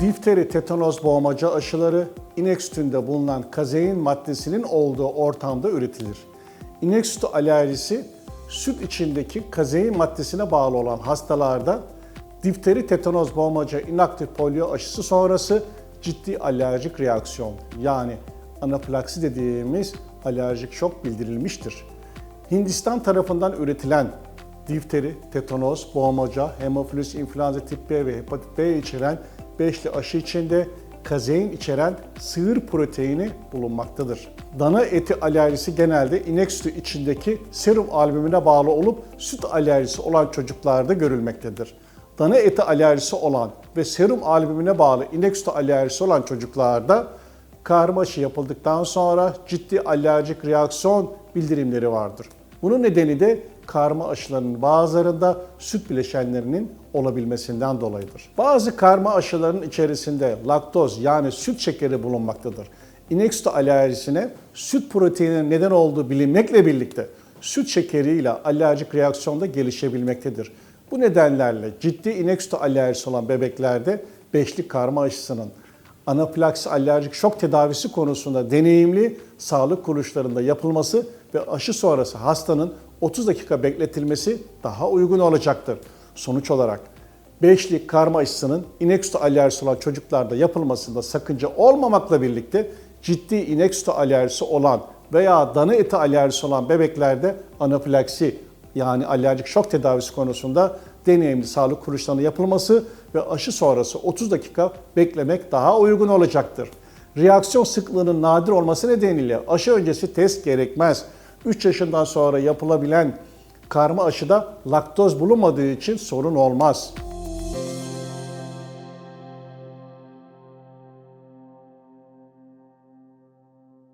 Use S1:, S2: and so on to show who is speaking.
S1: Difteri, tetanoz, boğmaca aşıları inek sütünde bulunan kazein maddesinin olduğu ortamda üretilir. İnek sütü alerjisi süt içindeki kazein maddesine bağlı olan hastalarda difteri, tetanoz, boğmaca, inaktif polio aşısı sonrası ciddi alerjik reaksiyon yani anafilaksi dediğimiz alerjik şok bildirilmiştir. Hindistan tarafından üretilen difteri, tetanoz, boğmaca, hemofilus influenza tip B ve hepatit B içeren beşli aşı içinde kazein içeren sığır proteini bulunmaktadır. Dana eti alerjisi genelde inek sütü içindeki serum albümüne bağlı olup süt alerjisi olan çocuklarda görülmektedir. Dana eti alerjisi olan ve serum albümüne bağlı inek sütü alerjisi olan çocuklarda karma aşı yapıldıktan sonra ciddi alerjik reaksiyon bildirimleri vardır. Bunun nedeni de karma aşılarının bazılarında süt bileşenlerinin olabilmesinden dolayıdır. Bazı karma aşıların içerisinde laktoz yani süt şekeri bulunmaktadır. İnek sütü alerjisine süt proteininin neden olduğu bilinmekle birlikte süt şekeriyle alerjik reaksiyonda gelişebilmektedir. Bu nedenlerle ciddi inek sütü alerjisi olan bebeklerde beşli karma aşısının anafilaksi alerjik şok tedavisi konusunda deneyimli sağlık kuruluşlarında yapılması ve aşı sonrası hastanın 30 dakika bekletilmesi daha uygun olacaktır. Sonuç olarak beşli karma aşısının inek sütü alerjisi olan çocuklarda yapılmasında sakınca olmamakla birlikte ciddi inek sütü alerjisi olan veya dana eti alerjisi olan bebeklerde anafilaksi yani alerjik şok tedavisi konusunda deneyimli sağlık kuruluşlarına yapılması ve aşı sonrası 30 dakika beklemek daha uygun olacaktır. Reaksiyon sıklığının nadir olması nedeniyle aşı öncesi test gerekmez. 3 yaşından sonra yapılabilen karma aşıda laktoz bulunmadığı için sorun olmaz.